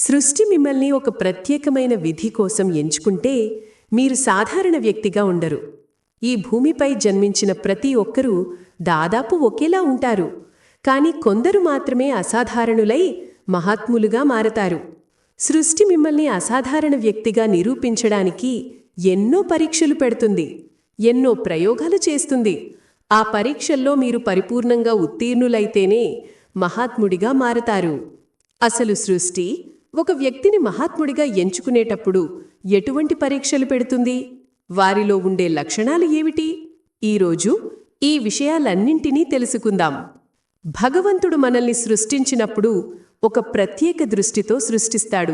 సృష్టి మిమ్మల్ని ఒక ప్రత్యేకమైన విధి కోసం ఎంచుకుంటే మీరు సాధారణ వ్యక్తిగా ఉండరు. ఈ భూమిపై జన్మించిన ప్రతి ఒక్కరూ దాదాపు ఒకేలా ఉంటారు. కానీ కొందరు మాత్రమే అసాధారణులై మహాత్ములుగా మారతారు. సృష్టి మిమ్మల్ని అసాధారణ వ్యక్తిగా నిరూపించడానికి ఎన్నో పరీక్షలు పెడుతుంది ఎన్నో ప్రయోగాలు చేస్తుంది. ఆ పరీక్షల్లో మీరు పరిపూర్ణంగా ఉత్తీర్ణులైతేనే మహాత్ముడిగా మారతారు. అసలు సృష్టి ఒక వ్యక్తిని మహాత్ముడిగా ఎంచుకునేటప్పుడు ఎటువంటి పరీక్షలు పెడుతుంది? వారిలో ఉండే లక్షణాలు ఏమిటి? ఈరోజు ఈ విషయాలన్నింటినీ తెలుసుకుందాం. భగవంతుడు మనల్ని సృష్టించినప్పుడు ఒక ప్రత్యేక దృష్టితో సృష్టిస్తాడు.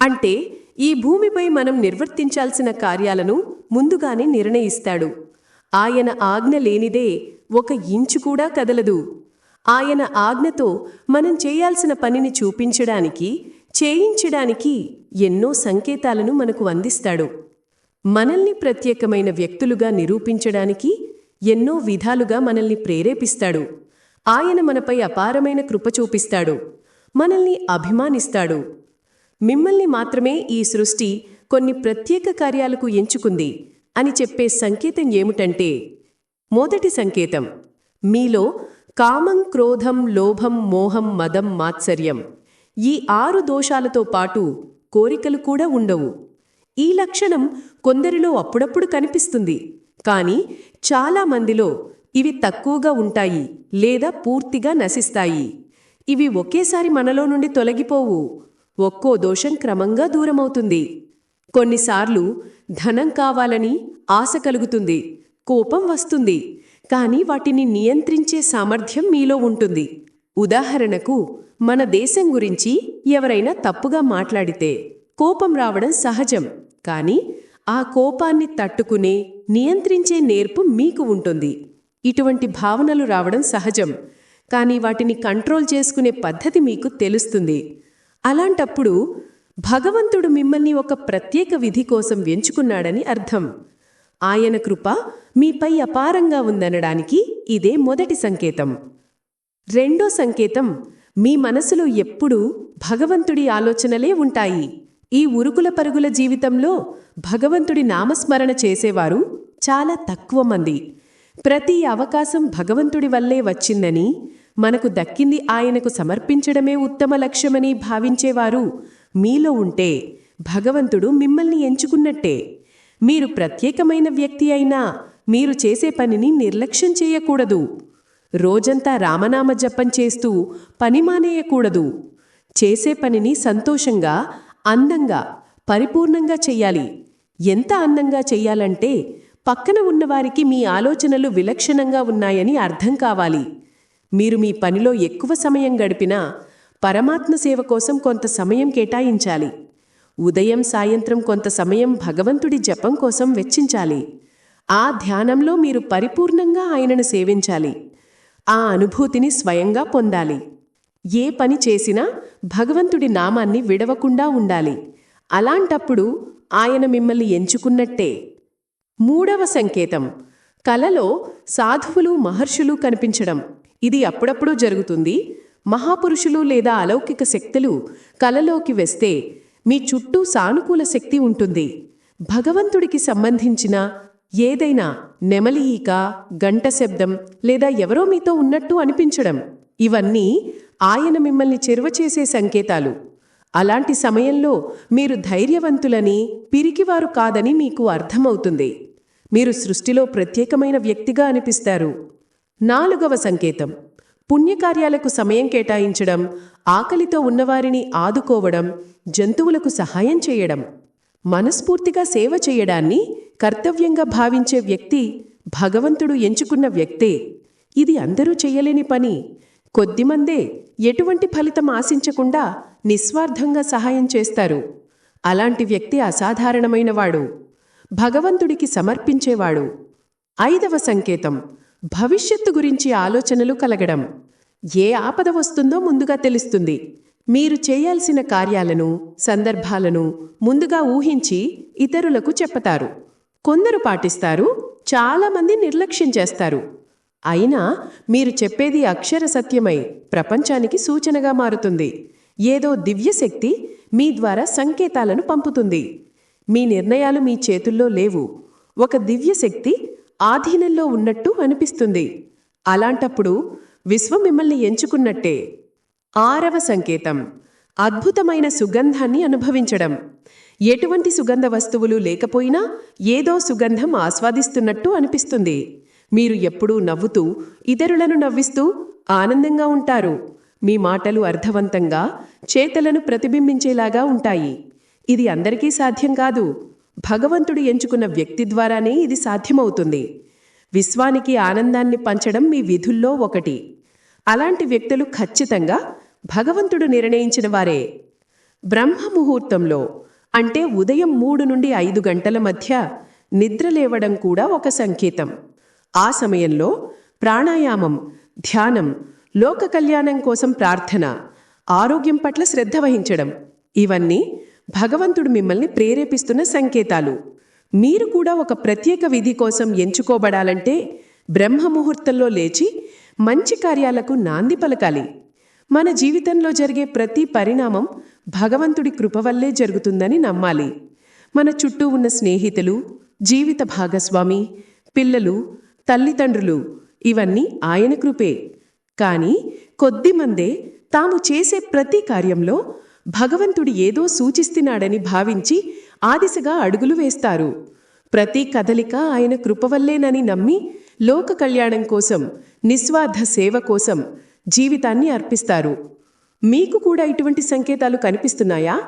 అంటే ఈ భూమిపై మనం నిర్వర్తించాల్సిన కార్యాలను ముందుగానే నిర్ణయిస్తాడు. ఆయన ఆజ్ఞ లేనిదే ఒక ఇంచు కూడా కదలదు. ఆయన ఆజ్ఞతో మనం చేయాల్సిన పనిని చూపించడానికి చేయించడానికి ఎన్నో సంకేతాలను మనకు అందిస్తాడు. మనల్ని ప్రత్యేకమైన వ్యక్తులుగా నిరూపించడానికి ఎన్నో విధాలుగా మనల్ని ప్రేరేపిస్తాడు. ఆయన మనపై అపారమైన కృప చూపిస్తాడు. మనల్ని అభిమానిస్తాడు. మిమ్మల్ని మాత్రమే ఈ సృష్టి కొన్ని ప్రత్యేక కార్యాలకు ఎంచుకుంది అని చెప్పే సంకేతం ఏమిటంటే మొదటి సంకేతం మీలో కామం క్రోధం లోభం మోహం మదం మాత్సర్యం. ఈ ఆరు దోషాలతో పాటు కోరికలు కూడా ఉండవు. ఈ లక్షణం కొందరిలో అప్పుడప్పుడు కనిపిస్తుంది. కానీ చాలా మందిలో ఇవి తక్కువగా ఉంటాయి లేదా పూర్తిగా నశిస్తాయి. ఇవి ఒకేసారి మనలో నుండి తొలగిపోవు. ఒక్కో దోషం క్రమంగా దూరమవుతుంది. కొన్నిసార్లు ధనం కావాలని ఆశ కలుగుతుంది కోపం వస్తుంది. కానీ వాటిని నియంత్రించే సామర్థ్యం మీలో ఉంటుంది. ఉదాహరణకు మన దేశం గురించి ఎవరైనా తప్పుగా మాట్లాడితే కోపం రావడం సహజం కానీ ఆ కోపాన్ని తట్టుకునే నియంత్రించే నేర్పు మీకు ఉంటుంది. ఇటువంటి భావనలు రావడం సహజం కానీ వాటిని కంట్రోల్ చేసుకునే పద్ధతి మీకు తెలుస్తుంది. అలాంటప్పుడు భగవంతుడు మిమ్మల్ని ఒక ప్రత్యేక విధి కోసం ఎంచుకున్నాడని అర్థం. ఆయన కృప మీపై అపారంగా ఉందనడానికి ఇదే మొదటి సంకేతం. రెండో సంకేతం మీ మనసులో ఎప్పుడూ భగవంతుడి ఆలోచనలే ఉంటాయి. ఈ ఉరుకుల పరుగుల జీవితంలో భగవంతుడి నామస్మరణ చేసేవారు చాలా తక్కువ మంది. ప్రతి అవకాశం భగవంతుడి వల్లే వచ్చిందని మనకు దక్కింది ఆయనకు సమర్పించడమే ఉత్తమ లక్ష్యమని భావించేవారు మీలో ఉంటే భగవంతుడు మిమ్మల్ని ఎంచుకున్నట్టే. మీరు ప్రత్యేకమైన వ్యక్తి అయినా మీరు చేసే పనిని నిర్లక్ష్యం చేయకూడదు. రోజంతా రామనామ జపం చేస్తూ పని మానేయకూడదు. చేసే పనిని సంతోషంగా అందంగా పరిపూర్ణంగా చెయ్యాలి. ఎంత అందంగా చెయ్యాలంటే పక్కన ఉన్నవారికి మీ ఆలోచనలు విలక్షణంగా ఉన్నాయని అర్థం కావాలి. మీరు మీ పనిలో ఎక్కువ సమయం గడిపినా పరమాత్మ సేవ కోసం కొంత సమయం కేటాయించాలి. ఉదయం సాయంత్రం కొంత సమయం భగవంతుడి జపం కోసం వెచ్చించాలి. ఆ ధ్యానంలో మీరు పరిపూర్ణంగా ఆయనను సేవించాలి. ఆ అనుభూతిని స్వయంగా పొందాలి. ఏ పని చేసినా భగవంతుడి నామాన్ని విడవకుండా ఉండాలి. అలాంటప్పుడు ఆయన మిమ్మల్ని ఎంచుకున్నట్టే. మూడవ సంకేతం. కలలో సాధువులు మహర్షులు కనిపించడం. ఇది అప్పుడప్పుడు జరుగుతుంది. మహాపురుషులు లేదా అలౌకిక శక్తులు కలలోకి వస్తే మీ చుట్టూ సానుకూల శక్తి ఉంటుంది. భగవంతుడికి సంబంధించిన ఏదైనా నెమలి ఈక గంట శబ్దం లేదా ఎవరో మీతో ఉన్నట్టు అనిపించడం. ఇవన్నీ ఆయన మిమ్మల్ని చెరువ చేసే సంకేతాలు. అలాంటి సమయంలో మీరు ధైర్యవంతులని పిరికివారు కాదని మీకు అర్థమవుతుంది. మీరు సృష్టిలో ప్రత్యేకమైన వ్యక్తిగా అనిపిస్తారు. నాలుగవ సంకేతం. పుణ్యకార్యాలకు సమయం కేటాయించడం ఆకలితో ఉన్నవారిని ఆదుకోవడం జంతువులకు సహాయం చేయడం. మనస్ఫూర్తిగా సేవ చేయడాన్ని కర్తవ్యంగా భావించే వ్యక్తి భగవంతుడు ఎంచుకున్న వ్యక్తే. ఇది అందరూ చెయ్యలేని పని. కొద్దిమందే ఎటువంటి ఫలితం ఆశించకుండా నిస్వార్థంగా సహాయం చేస్తారు. అలాంటి వ్యక్తి అసాధారణమైనవాడు భగవంతుడికి సమర్పించేవాడు. ఐదవ సంకేతం. భవిష్యత్తు గురించి ఆలోచనలు కలగడం. ఏ ఆపద వస్తుందో ముందుగా తెలుస్తుంది. మీరు చేయాల్సిన కార్యాలను సందర్భాలను ముందుగా ఊహించి ఇతరులకు చెప్తారు. కొందరు పాటిస్తారు చాలామంది నిర్లక్ష్యం చేస్తారు. అయినా మీరు చెప్పేది అక్షర సత్యమై ప్రపంచానికి సూచనగా మారుతుంది. ఏదో దివ్యశక్తి మీ ద్వారా సంకేతాలను పంపుతుంది. మీ నిర్ణయాలు మీ చేతుల్లో లేవు. ఒక దివ్యశక్తి ఆధీనంలో ఉన్నట్టు అనిపిస్తుంది. అలాంటప్పుడు విశ్వం మిమ్మల్ని ఎంచుకున్నట్టే. ఆరవ సంకేతం. అద్భుతమైన సుగంధాన్ని అనుభవించడం. ఎటువంటి సుగంధ వస్తువులు లేకపోయినా ఏదో సుగంధం ఆస్వాదిస్తున్నట్టు అనిపిస్తుంది. మీరు ఎప్పుడూ నవ్వుతూ ఇతరులను నవ్విస్తూ ఆనందంగా ఉంటారు. మీ మాటలు అర్థవంతంగా చేతలను ప్రతిబింబించేలాగా ఉంటాయి. ఇది అందరికీ సాధ్యం కాదు. భగవంతుడు ఎంచుకున్న వ్యక్తి ద్వారానే ఇది సాధ్యమవుతుంది. విశ్వానికి ఆనందాన్ని పంచడం మీ విధుల్లో ఒకటి. అలాంటి వ్యక్తులు ఖచ్చితంగా భగవంతుడు నిర్ణయించిన వారే. బ్రహ్మ ముహూర్తంలో అంటే ఉదయం మూడు నుండి ఐదు గంటల మధ్య నిద్ర లేవడం కూడా ఒక సంకేతం. ఆ సమయంలో ప్రాణాయామం ధ్యానం లోక కళ్యాణం కోసం ప్రార్థన ఆరోగ్యం పట్ల శ్రద్ధ వహించడం ఇవన్నీ భగవంతుడు మిమ్మల్ని ప్రేరేపిస్తున్న సంకేతాలు. మీరు కూడా ఒక ప్రత్యేక విధి కోసం ఎంచుకోబడాలంటే బ్రహ్మ ముహూర్తంలో లేచి మంచి కార్యాలకు నాంది పలకాలి. మన జీవితంలో జరిగే ప్రతి పరిణామం భగవంతుడి కృప వల్లే జరుగుతుందని నమ్మాలి. మన చుట్టూ ఉన్న స్నేహితులు జీవిత భాగస్వామి పిల్లలు తల్లిదండ్రులు ఇవన్నీ ఆయన కృపే. కానీ కొద్దిమందే తాము చేసే ప్రతి కార్యంలో భగవంతుడు ఏదో సూచిస్తున్నాడని భావించి ఆ దిశగా అడుగులు వేస్తారు. ప్రతి కదలిక ఆయన కృపవల్లేనని నమ్మి లోక కళ్యాణం కోసం నిస్వార్థ సేవ కోసం జీవితాన్ని అర్పిస్తారు. మీకు కూడా ఇటువంటి సంకేతాలు కనిపిస్తున్నాయా?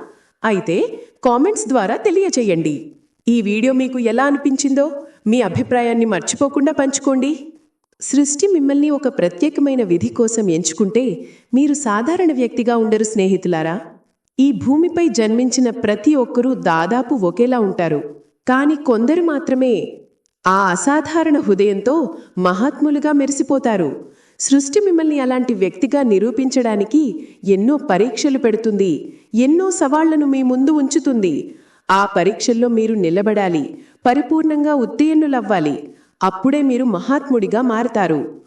అయితే కామెంట్స్ ద్వారా తెలియచేయండి. ఈ వీడియో మీకు ఎలా అనిపించిందో మీ అభిప్రాయాన్ని మర్చిపోకుండా పంచుకోండి. సృష్టి మిమ్మల్ని ఒక ప్రత్యేకమైన విధి కోసం ఎంచుకుంటే మీరు సాధారణ వ్యక్తిగా ఉండరు స్నేహితులారా. ఈ భూమిపై జన్మించిన ప్రతి ఒక్కరూ దాదాపు ఒకేలా ఉంటారు. కానీ కొందరు మాత్రమే ఆ అసాధారణ హృదయంతో మహాత్ములుగా మెరిసిపోతారు. సృష్టి మిమ్మల్ని అలాంటి వ్యక్తిగా నిరూపించడానికి ఎన్నో పరీక్షలు పెడుతుంది ఎన్నో సవాళ్ళను మీ ముందు ఉంచుతుంది. ఆ పరీక్షల్లో మీరు నిలబడాలి పరిపూర్ణంగా ఉత్తీర్ణులవ్వాలి. అప్పుడే మీరు మహాత్ముడిగా మారతారు.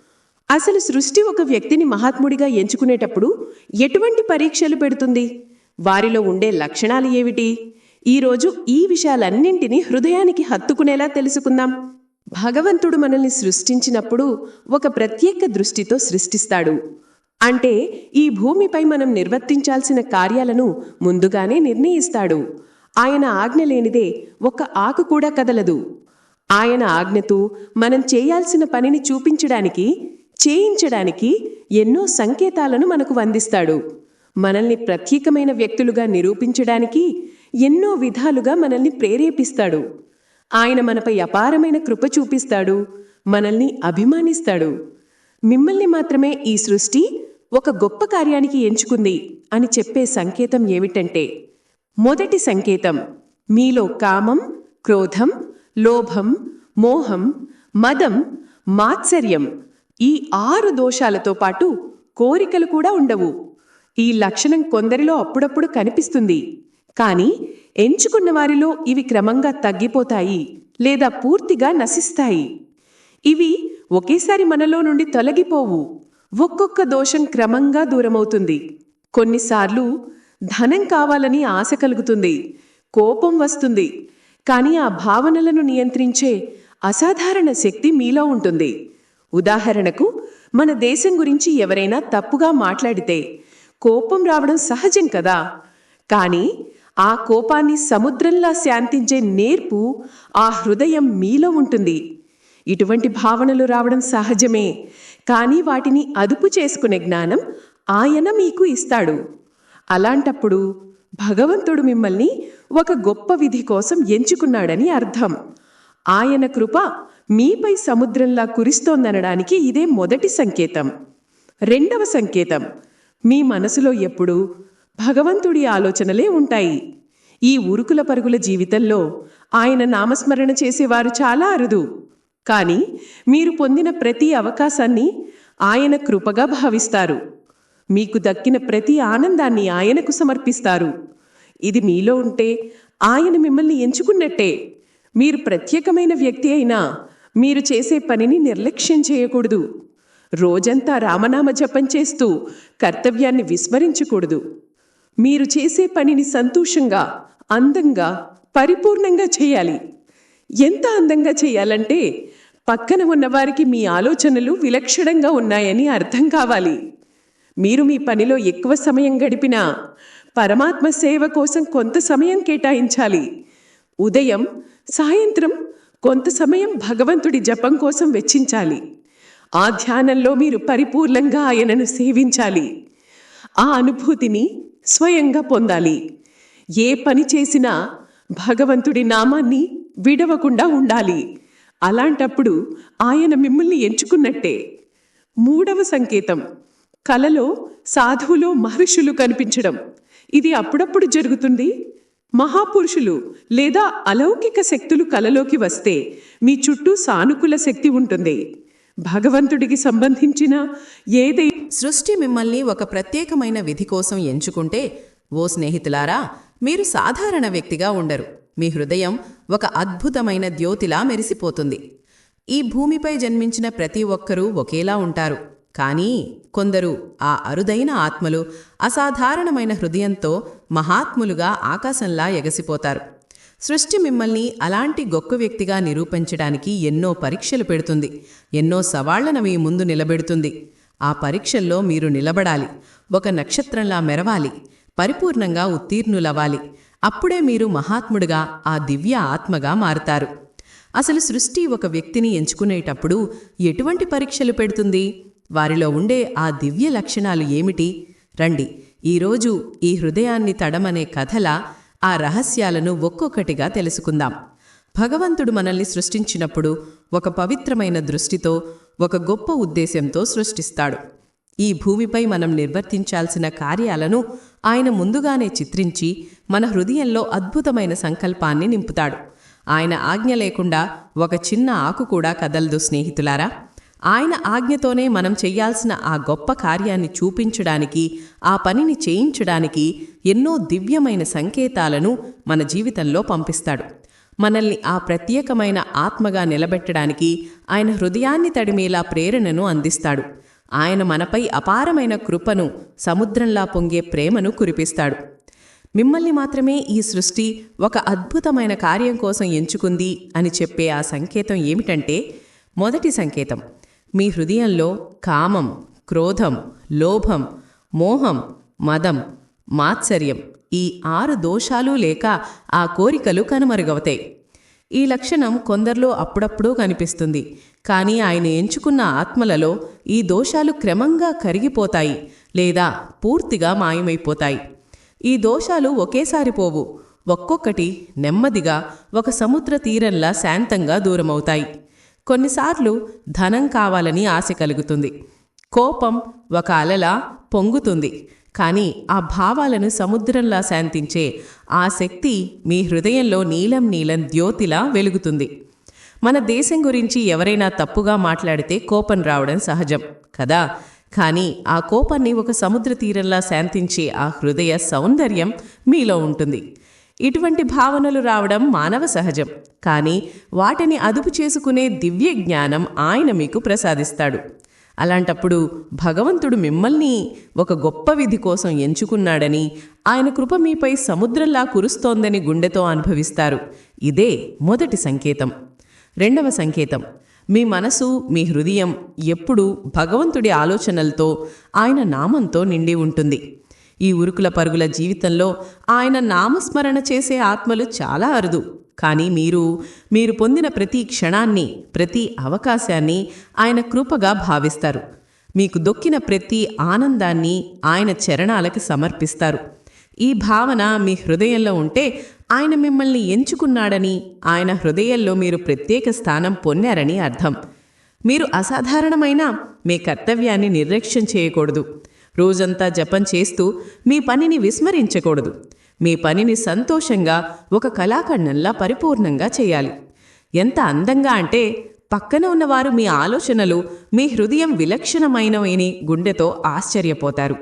అసలు సృష్టి ఒక వ్యక్తిని మహాత్ముడిగా ఎంచుకునేటప్పుడు ఎటువంటి పరీక్షలు పెడుతుంది? వారిలో ఉండే లక్షణాలు ఏమిటి? ఈరోజు ఈ విషయాలన్నింటినీ హృదయానికి హత్తుకునేలా తెలుసుకుందాం. భగవంతుడు మనల్ని సృష్టించినప్పుడు ఒక ప్రత్యేక దృష్టితో సృష్టిస్తాడు. అంటే ఈ భూమిపై మనం నిర్వర్తించాల్సిన కార్యాలను ముందుగానే నిర్ణయిస్తాడు. ఆయన ఆజ్ఞ లేనిదే ఒక్క ఆకు కూడా కదలదు. ఆయన ఆజ్ఞతో మనం చేయాల్సిన పనిని చూపించడానికి చేయించడానికి ఎన్నో సంకేతాలను మనకు అందిస్తాడు. మనల్ని ప్రత్యేకమైన వ్యక్తులుగా నిరూపించడానికి ఎన్నో విధాలుగా మనల్ని ప్రేరేపిస్తాడు. ఆయన మనపై అపారమైన కృప చూపిస్తాడు మనల్ని అభిమానిస్తాడు. మిమ్మల్ని మాత్రమే ఈ సృష్టి ఒక గొప్ప కార్యానికి ఎంచుకుంది అని చెప్పే సంకేతం ఏమిటంటే మొదటి సంకేతం మీలో కామం క్రోధం లోభం మోహం మదం మాత్సర్యం ఈ ఆరు దోషాలతో పాటు కోరికలు కూడా ఉండవు. ఈ లక్షణం కొందరిలో అప్పుడప్పుడు కనిపిస్తుంది. కానీ ఎంచుకున్న వారిలో ఇవి క్రమంగా తగ్గిపోతాయి లేదా పూర్తిగా నశిస్తాయి. ఇవి ఒకేసారి మనలో నుండి తొలగిపోవు. ఒక్కొక్క దోషం క్రమంగా దూరమవుతుంది. కొన్నిసార్లు ధనం కావాలని ఆశ కలుగుతుంది. కోపం వస్తుంది. కానీ ఆ భావనలను నియంత్రించే అసాధారణ శక్తి మీలో ఉంటుంది. ఉదాహరణకు మన దేశం గురించి ఎవరైనా తప్పుగా మాట్లాడితే కోపం రావడం సహజం కదా. కానీ ఆ కోపాన్ని సముద్రంలా శాంతించే నేర్పు ఆ హృదయం మీలో ఉంటుంది. ఇటువంటి భావనలు రావడం సహజమే. కానీ వాటిని అదుపు చేసుకునే జ్ఞానం ఆయన మీకు ఇస్తాడు. అలాంటప్పుడు భగవంతుడు మిమ్మల్ని ఒక గొప్ప విధి కోసం ఎంచుకున్నాడని అర్థం. ఆయన కృప మీపై సముద్రంలా కురిస్తోందనడానికి ఇదే మొదటి సంకేతం. రెండవ సంకేతం. మీ మనసులో ఎప్పుడూ భగవంతుడి ఆలోచనలే ఉంటాయి. ఈ ఉరుకుల పరుగుల జీవితంలో ఆయన నామస్మరణ చేసేవారు చాలా అరుదు. కానీ మీరు పొందిన ప్రతి అవకాశాన్ని ఆయన కృపగా భావిస్తారు. మీకు దక్కిన ప్రతి ఆనందాన్ని ఆయనకు సమర్పిస్తారు. ఇది మీలో ఉంటే ఆయన మిమ్మల్ని ఎంచుకున్నట్టే. మీరు ప్రత్యేకమైన వ్యక్తి అయినా మీరు చేసే పనిని నిర్లక్ష్యం చేయకూడదు. రోజంతా రామనామ జపం చేస్తూ కర్తవ్యాన్ని విస్మరించకూడదు. మీరు చేసే పనిని సంతోషంగా అందంగా పరిపూర్ణంగా చేయాలి. ఎంత అందంగా చేయాలంటే పక్కన ఉన్నవారికి మీ ఆలోచనలు విలక్షణంగా ఉన్నాయని అర్థం కావాలి. మీరు మీ పనిలో ఎక్కువ సమయం గడిపినా పరమాత్మ సేవ కోసం కొంత సమయం కేటాయించాలి. ఉదయం సాయంత్రం కొంత సమయం భగవంతుడి జపం కోసం వెచ్చించాలి. ఆ ధ్యానంలో మీరు పరిపూర్ణంగా ఆయనను సేవించాలి. ఆ అనుభూతిని స్వయంగా పొందాలి. ఏ పని చేసినా భగవంతుడి నామాన్ని విడవకుండా ఉండాలి. అలాంటప్పుడు ఆయన మిమ్మల్ని ఎంచుకున్నట్టే. మూడవ సంకేతం. కలలో సాధువులో మహర్షులు కనిపించడం. ఇది అప్పుడప్పుడు జరుగుతుంది. మహాపురుషులు లేదా అలౌకిక శక్తులు కలలోకి వస్తే మీ చుట్టూ సానుకూల శక్తి ఉంటుంది. భగవంతుడికి సంబంధించిన ఏదై సృష్టి మిమ్మల్ని ఒక ప్రత్యేకమైన విధి కోసం ఎంచుకుంటే ఓ స్నేహితులారా మీరు సాధారణ వ్యక్తిగా ఉండరు. మీ హృదయం ఒక అద్భుతమైన ద్యోతిలా మెరిసిపోతుంది. ఈ భూమిపై జన్మించిన ప్రతి ఒక్కరూ ఒకేలా ఉంటారు. కానీ కొందరు ఆ అరుదైన ఆత్మలు అసాధారణమైన హృదయంతో మహాత్ములుగా ఆకాశంలా ఎగసిపోతారు. సృష్టి మిమ్మల్ని అలాంటి గొప్ప వ్యక్తిగా నిరూపించడానికి ఎన్నో పరీక్షలు పెడుతుంది ఎన్నో సవాళ్ళను మీ ముందు నిలబెడుతుంది. ఆ పరీక్షల్లో మీరు నిలబడాలి ఒక నక్షత్రంలా మెరవాలి పరిపూర్ణంగా ఉత్తీర్ణులవ్వాలి. అప్పుడే మీరు మహాత్ముడుగా ఆ దివ్య ఆత్మగా మారుతారు. అసలు సృష్టి ఒక వ్యక్తిని ఎంచుకునేటప్పుడు ఎటువంటి పరీక్షలు పెడుతుంది? వారిలో ఉండే ఆ దివ్య లక్షణాలు ఏమిటి? రండి ఈరోజు ఈ హృదయాన్ని తడమనే కథల ఆ రహస్యాలను ఒక్కొక్కటిగా తెలుసుకుందాం. భగవంతుడు మనల్ని సృష్టించినప్పుడు ఒక పవిత్రమైన దృష్టితో ఒక గొప్ప ఉద్దేశంతో సృష్టిస్తాడు. ఈ భూమిపై మనం నిర్వర్తించాల్సిన కార్యాలను ఆయన ముందుగానే చిత్రించి మన హృదయంలో అద్భుతమైన సంకల్పాన్ని నింపుతాడు. ఆయన ఆజ్ఞ లేకుండా ఒక చిన్న ఆకు కూడా కదలదు స్నేహితులారా. ఆయన ఆజ్ఞతోనే మనం చెయ్యాల్సిన ఆ గొప్ప కార్యాన్ని చూపించడానికి ఆ పనిని చేయించడానికి ఎన్నో దివ్యమైన సంకేతాలను మన జీవితంలో పంపిస్తాడు. మనల్ని ఆ ప్రత్యేకమైన ఆత్మగా నిలబెట్టడానికి ఆయన హృదయాన్ని తడిమేలా ప్రేరణను అందిస్తాడు. ఆయన మనపై అపారమైన కృపను సముద్రంలా పొంగే ప్రేమను కురిపిస్తాడు. మిమ్మల్ని మాత్రమే ఈ సృష్టి ఒక అద్భుతమైన కార్యం కోసం ఎంచుకుంది అని చెప్పే ఆ సంకేతం ఏమిటంటే మొదటి సంకేతం. మీ హృదయంలో కామం క్రోధం లోభం మోహం మదం మాత్సర్యం ఈ ఆరు దోషాలు లేక ఆ కోరికలు కనుమరుగవుతాయి. ఈ లక్షణం కొందరిలో అప్పుడప్పుడు కనిపిస్తుంది. కానీ ఆయన ఎంచుకున్న ఆత్మలలో ఈ దోషాలు క్రమంగా కరిగిపోతాయి లేదా పూర్తిగా మాయమైపోతాయి. ఈ దోషాలు ఒకేసారి పోవు ఒక్కొక్కటి నెమ్మదిగా ఒక సముద్ర తీరంలా శాంతంగా దూరమవుతాయి. కొన్నిసార్లు ధనం కావాలని ఆశ కలుగుతుంది. కోపం ఒక అలలా పొంగుతుంది. కానీ ఆ భావాలను సముద్రంలా శాంతించే ఆ శక్తి మీ హృదయంలో నీలం నీలం ద్యోతిలా వెలుగుతుంది. మన దేశం గురించి ఎవరైనా తప్పుగా మాట్లాడితే కోపం రావడం సహజం కదా? కానీ ఆ కోపాన్ని ఒక సముద్ర తీరంలా శాంతించే ఆ హృదయ సౌందర్యం మీలో ఉంటుంది. ఇటువంటి భావనలు రావడం మానవ సహజం. కానీ వాటిని అదుపు చేసుకునే దివ్య జ్ఞానం ఆయన మీకు ప్రసాదిస్తాడు. అలాంటప్పుడు భగవంతుడు మిమ్మల్ని ఒక గొప్ప విధి కోసం ఎంచుకున్నాడని ఆయన కృప మీపై సముద్రంలా కురుస్తోందని గుండెతో అనుభవిస్తారు. ఇదే మొదటి సంకేతం. రెండవ సంకేతం. మీ మనసు మీ హృదయం ఎప్పుడూ భగవంతుడి ఆలోచనలతో ఆయన నామంతో నిండి ఉంటుంది. ఈ ఉరుకుల పరుగుల జీవితంలో ఆయన నామస్మరణ చేసే ఆత్మలు చాలా అరుదు. కానీ మీరు మీరు పొందిన ప్రతి క్షణాన్ని ప్రతి అవకాశాన్ని ఆయన కృపగా భావిస్తారు. మీకు దొక్కిన ప్రతి ఆనందాన్ని ఆయన చరణాలకి సమర్పిస్తారు. ఈ భావన మీ హృదయంలో ఉంటే ఆయన మిమ్మల్ని ఎంచుకున్నాడని ఆయన హృదయంలో మీరు ప్రత్యేక స్థానం పొందారని అర్థం. మీరు అసాధారణమైన మీ కర్తవ్యాన్ని నిర్లక్ష్యం చేయకూడదు. రోజంతా జపం చేస్తూ మీ పనిని విస్మరించకూడదు. మీ పనిని సంతోషంగా ఒక కళాఖండంలా పరిపూర్ణంగా చేయాలి. ఎంత అందంగా అంటే పక్కన ఉన్నవారు మీ ఆలోచనలు మీ హృదయం విలక్షణమైనవని గుండెతో ఆశ్చర్యపోతారు.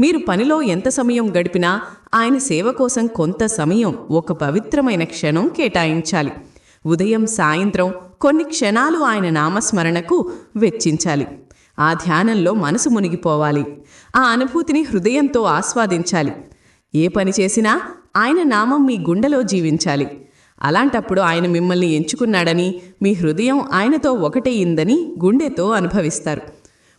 మీరు పనిలో ఎంత సమయం గడిపినా ఆయన సేవ కోసం కొంత సమయం ఒక పవిత్రమైన క్షణం కేటాయించాలి. ఉదయం సాయంత్రం కొన్ని క్షణాలు ఆయన నామస్మరణకు వెచ్చించాలి. ఆ ధ్యానంలో మనసు మునిగిపోవాలి. ఆ అనుభూతిని హృదయంతో ఆస్వాదించాలి. ఏ పని చేసినా ఆయన నామం మీ గుండెలో జీవించాలి. అలాంటప్పుడు ఆయన మిమ్మల్ని ఎంచుకున్నాడని మీ హృదయం ఆయనతో ఒకటేయిందని గుండెతో అనుభవిస్తారు.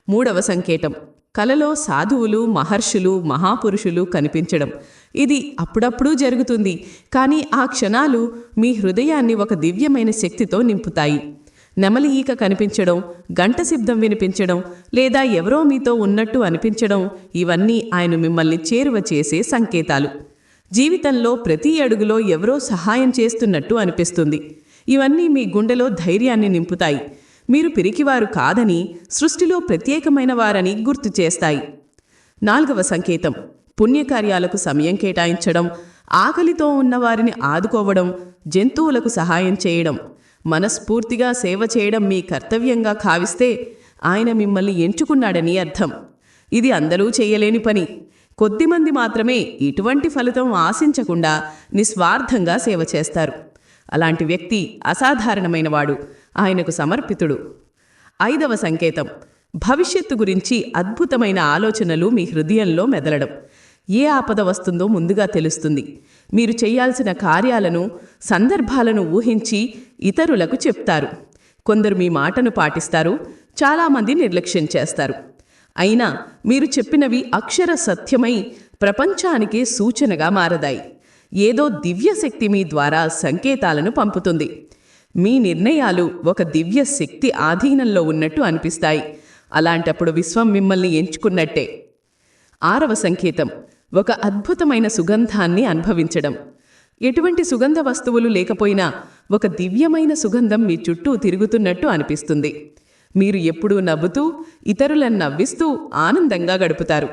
మూడవ సంకేతం కలలో సాధువులు మహర్షులు మహాపురుషులు కనిపించడం. ఇది అప్పుడప్పుడు జరుగుతుంది కానీ ఆ క్షణాలు మీ హృదయాన్ని ఒక దివ్యమైన శక్తితో నింపుతాయి. నెమలి ఈక కనిపించడం గంట శబ్దం వినిపించడం లేదా ఎవరో మీతో ఉన్నట్టు అనిపించడం ఇవన్నీ ఆయన మిమ్మల్ని చేరువ చేసే సంకేతాలు. జీవితంలో ప్రతి అడుగులో ఎవరో సహాయం చేస్తున్నట్టు అనిపిస్తుంది. ఇవన్నీ మీ గుండెలో ధైర్యాన్ని నింపుతాయి. మీరు పిరికివారు కాదని సృష్టిలో ప్రత్యేకమైన వారని గుర్తు చేస్తాయి. నాలుగవ సంకేతం. పుణ్యకార్యాలకు సమయం కేటాయించడం ఆకలితో ఉన్నవారిని ఆదుకోవడం జంతువులకు సహాయం చేయడం. మనస్ఫూర్తిగా సేవ చేయడం మీ కర్తవ్యంగా భావిస్తే ఆయన మిమ్మల్ని ఎంచుకున్నాడని అర్థం. ఇది అందరూ చేయలేని పని. కొద్దిమంది మాత్రమే ఇటువంటి ఫలితం ఆశించకుండా నిస్వార్థంగా సేవ చేస్తారు. అలాంటి వ్యక్తి అసాధారణమైనవాడు ఆయనకు సమర్పితుడు. ఐదవ సంకేతం. భవిష్యత్తు గురించి అద్భుతమైన ఆలోచనలు మీ హృదయంలో మెదలడం. ఏ ఆపద వస్తుందో ముందుగా తెలుస్తుంది. మీరు చేయాల్సిన కార్యాలను సందర్భాలను ఊహించి ఇతరులకు చెప్తారు. కొందరు మీ మాటను పాటిస్తారు చాలామంది నిర్లక్ష్యం చేస్తారు. అయినా మీరు చెప్పినవి అక్షర సత్యమై ప్రపంచానికి సూచనగా మారదాయి ఏదో దివ్యశక్తి మీ ద్వారా సంకేతాలను పంపుతుంది. మీ నిర్ణయాలు ఒక దివ్య శక్తి ఆధీనంలో ఉన్నట్టు అనిపిస్తాయి. అలాంటప్పుడు విశ్వం మిమ్మల్ని ఎంచుకున్నట్టే. ఆరవ సంకేతం. ఒక అద్భుతమైన సుగంధాన్ని అనుభవించడం. ఎటువంటి సుగంధ వస్తువులు లేకపోయినా ఒక దివ్యమైన సుగంధం మీ చుట్టూ తిరుగుతున్నట్టు అనిపిస్తుంది. మీరు ఎప్పుడూ నవ్వుతూ ఇతరులను నవ్విస్తూ ఆనందంగా గడుపుతారు.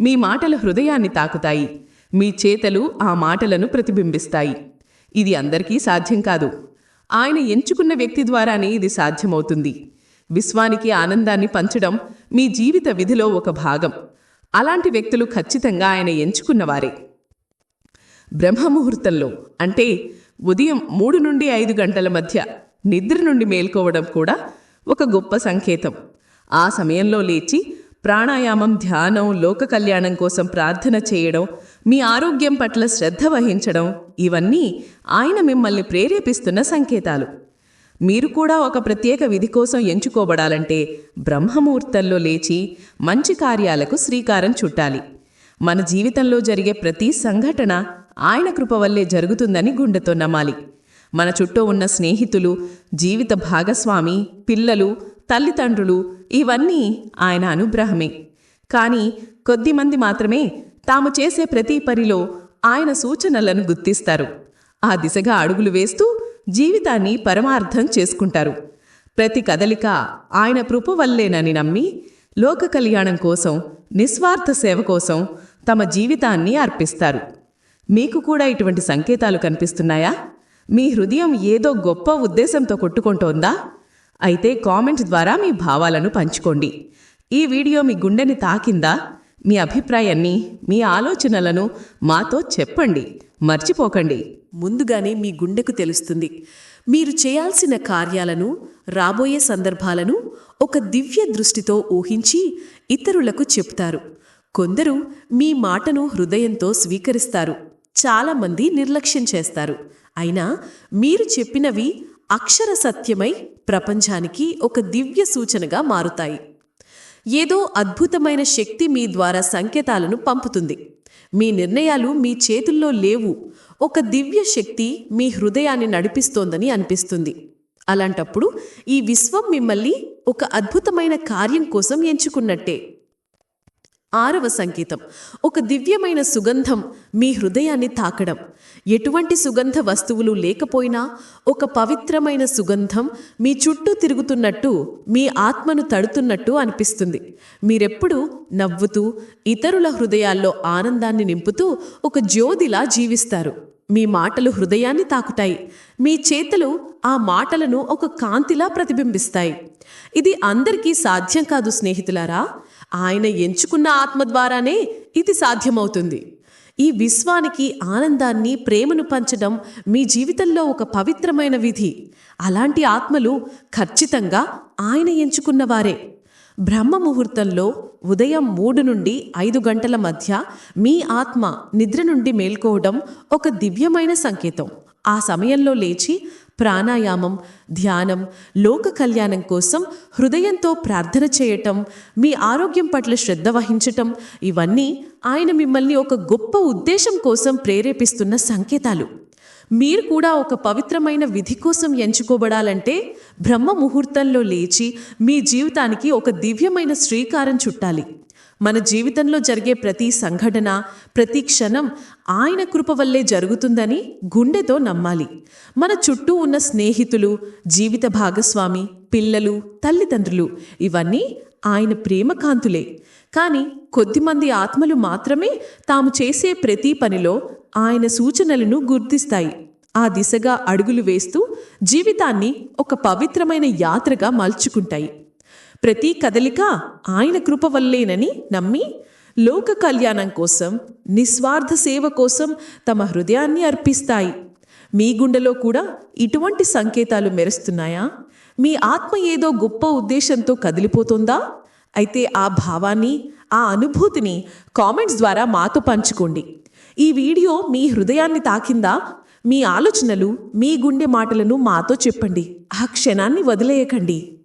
మీ మాటలు హృదయాన్ని తాకుతాయి. మీ చేతలు ఆ మాటలను ప్రతిబింబిస్తాయి. ఇది అందరికీ సాధ్యం కాదు. ఆయన ఎంచుకున్న వ్యక్తి ద్వారానే ఇది సాధ్యమవుతుంది. విశ్వానికి ఆనందాన్ని పంచడం మీ జీవిత విధిలో ఒక భాగం. అలాంటి వ్యక్తులు ఖచ్చితంగా ఆయన ఎంచుకున్నవారే. బ్రహ్మముహూర్తంలో అంటే ఉదయం మూడు నుండి ఐదు గంటల మధ్య నిద్ర నుండి మేల్కోవడం కూడా ఒక గొప్ప సంకేతం. ఆ సమయంలో లేచి ప్రాణాయామం ధ్యానం లోక కళ్యాణం కోసం ప్రార్థన చేయడం మీ ఆరోగ్యం పట్ల శ్రద్ధ వహించడం ఇవన్నీ ఆయన మిమ్మల్ని ప్రేరేపిస్తున్న సంకేతాలు. మీరు కూడా ఒక ప్రత్యేక విధి కోసం ఎంచుకోబడాలంటే బ్రహ్మముహూర్తంలో లేచి మంచి కార్యాలకు శ్రీకారం చుట్టాలి. మన జీవితంలో జరిగే ప్రతి సంఘటన ఆయన కృప వల్లే జరుగుతుందని గుండెతో నమ్మాలి. మన చుట్టూ ఉన్న స్నేహితులు జీవిత భాగస్వామి పిల్లలు తల్లిదండ్రులు ఇవన్నీ ఆయన అనుగ్రహమే. కానీ కొద్దిమంది మాత్రమే తాము చేసే ప్రతి పనిలో ఆయన సూచనలను గుర్తిస్తారు. ఆ దిశగా అడుగులు వేస్తూ జీవితాన్ని పరమార్థం చేసుకుంటారు. ప్రతి కదలిక ఆయన కృప వల్లేనని నమ్మి లోక కళ్యాణం కోసం నిస్వార్థ సేవ కోసం తమ జీవితాన్ని అర్పిస్తారు. మీకు కూడా ఇటువంటి సంకేతాలు కనిపిస్తున్నాయా? మీ హృదయం ఏదో గొప్ప ఉద్దేశంతో కొట్టుకుంటోందా? అయితే కామెంట్ ద్వారా మీ భావాలను పంచుకోండి. ఈ వీడియో మీ గుండెని తాకిందా? మీ అభిప్రాయాన్ని మీ ఆలోచనలను మాతో చెప్పండి. మర్చిపోకండి. ముందుగానే మీ గుండెకు తెలుస్తుంది. మీరు చేయాల్సిన కార్యాలను రాబోయే సందర్భాలను ఒక దివ్య దృష్టితో ఊహించి ఇతరులకు చెప్తారు. కొందరు మీ మాటను హృదయంతో స్వీకరిస్తారు. చాలామంది నిర్లక్ష్యం చేస్తారు. అయినా మీరు చెప్పినవి అక్షర సత్యమై ప్రపంచానికి ఒక దివ్య సూచనగా మారుతాయి. ఏదో అద్భుతమైన శక్తి మీ ద్వారా సంకేతాలను పంపుతుంది. మీ నిర్ణయాలు మీ చేతుల్లో లేవు. ఒక దివ్య శక్తి మీ హృదయాన్ని నడిపిస్తోందని అనిపిస్తుంది. అలాంటప్పుడు ఈ విశ్వం మిమ్మల్ని ఒక అద్భుతమైన కార్యం కోసం ఎంచుకున్నట్టే. ఆరవ సంకేతం. ఒక దివ్యమైన సుగంధం మీ హృదయాన్ని తాకడం. ఎటువంటి సుగంధ వస్తువులు లేకపోయినా ఒక పవిత్రమైన సుగంధం మీ చుట్టూ తిరుగుతున్నట్టు మీ ఆత్మను తడుతున్నట్టు అనిపిస్తుంది. మీరెప్పుడు నవ్వుతూ ఇతరుల హృదయాల్లో ఆనందాన్ని నింపుతూ ఒక జ్యోతిలా జీవిస్తారు. మీ మాటలు హృదయాన్ని తాకుతాయి. మీ చేతులు ఆ మాటలను ఒక కాంతిలా ప్రతిబింబిస్తాయి. ఇది అందరికీ సాధ్యం కాదు స్నేహితులారా. ఆయన ఎంచుకున్న ఆత్మ ద్వారానే ఇది సాధ్యమవుతుంది. ఈ విశ్వానికి ఆనందాన్ని ప్రేమను పంచడం మీ జీవితంలో ఒక పవిత్రమైన విధి. అలాంటి ఆత్మలు ఖచ్చితంగా ఆయన ఎంచుకున్నవారే. బ్రహ్మ ముహూర్తంలో ఉదయం మూడు నుండి ఐదు గంటల మధ్య మీ ఆత్మ నిద్ర నుండి మేల్కోవడం ఒక దివ్యమైన సంకేతం. ఆ సమయంలో లేచి ప్రాణాయామం ధ్యానం లోక కళ్యాణం కోసం హృదయంతో ప్రార్థన చేయటం మీ ఆరోగ్యం పట్ల శ్రద్ధ వహించటం ఇవన్నీ ఆయన మిమ్మల్ని ఒక గొప్ప ఉద్దేశం కోసం ప్రేరేపిస్తున్న సంకేతాలు. మీరు కూడా ఒక పవిత్రమైన విధి కోసం ఎంచుకోబడాలంటే బ్రహ్మ ముహూర్తంలో లేచి మీ జీవితానికి ఒక దివ్యమైన శ్రీకారం చుట్టాలి. మన జీవితంలో జరిగే ప్రతి సంఘటన ప్రతి క్షణం ఆయన కృప వల్లే జరుగుతుందని గుండెతో నమ్మాలి. మన చుట్టూ ఉన్న స్నేహితులు జీవిత భాగస్వామి పిల్లలు తల్లిదండ్రులు ఇవన్నీ ఆయన ప్రేమకాంతులే. కానీ కొద్దిమంది ఆత్మలు మాత్రమే తాము చేసే ప్రతి పనిలో ఆయన సూచనలను గుర్తిస్తాయి. ఆ దిశగా అడుగులు వేస్తూ జీవితాన్ని ఒక పవిత్రమైన యాత్రగా మలుచుకుంటాయి. ప్రతి కదలిక ఆయన కృప వల్లేనని నమ్మి లోక కళ్యాణం కోసం నిస్వార్థ సేవ కోసం తమ హృదయాన్ని అర్పిస్తాయి. మీ గుండెలో కూడా ఇటువంటి సంకేతాలు మెరుస్తున్నాయా? మీ ఆత్మ ఏదో గొప్ప ఉద్దేశంతో కదిలిపోతుందా? అయితే ఆ భావాన్ని ఆ అనుభూతిని కామెంట్స్ ద్వారా మాతో పంచుకోండి. ఈ వీడియో మీ హృదయాన్ని తాకిందా? మీ ఆలోచనలు మీ గుండె మాటలను మాతో చెప్పండి. ఆ క్షణాన్ని వదిలేయకండి.